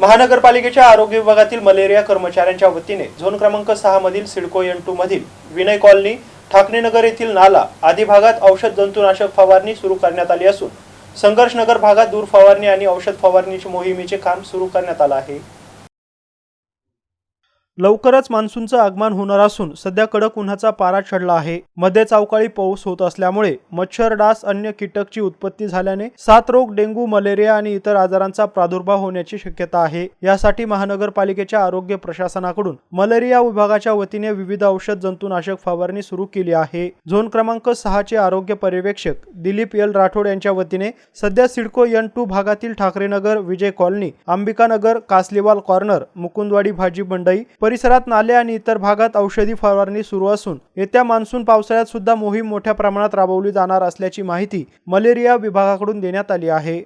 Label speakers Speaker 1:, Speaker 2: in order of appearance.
Speaker 1: महानगरपालिकेच्या आरोग्य विभागातील मलेरिया कर्मचाऱ्यांच्या वतीने झोन क्रमांक सहा मधील सिडको एन टू मधील विनय कॉलनी ठाकणेनगर येथील नाला आदी भागात औषध जंतुनाशक फवारणी सुरू करण्यात आली असून संघर्षनगर भागात दूर फवारणी आणि औषध फवारणीची मोहिमेचे काम सुरू करण्यात आलं आहे. लवकरच मान्सूनचं आगमन होणार असून सध्या कडक उन्हाचा पारा चढला आहे. मध्येच अवकाळी पाऊस होत असल्यामुळे मच्छर डास अन्य कीटकची उत्पत्ती झाल्याने सात रोग डेंग्यू मलेरिया आणि इतर आजारांचा प्रादुर्भाव होण्याची शक्यता आहे. यासाठी महानगरपालिकेच्या आरोग्य प्रशासनाकडून मलेरिया विभागाच्या वतीने विविध औषध जंतुनाशक फवारणी सुरू केली आहे. झोन क्रमांक सहाचे आरोग्य पर्यवेक्षक दिलीप एल राठोड यांच्या वतीने सध्या सिडको एन टू भागातील ठाकरेनगर विजय कॉलनी अंबिकानगर कासलीवाल कॉर्नर मुकुंदवाडी भाजी मंडई परिसरात नाले आणि इतर भागात औषधी फवारणी सुरू असून येत्या मान्सून पावसाळ्यात सुद्धा मोहीम मोठ्या प्रमाणात राबवली जाणार असल्याची माहिती मलेरिया विभागाकडून देण्यात आली आहे.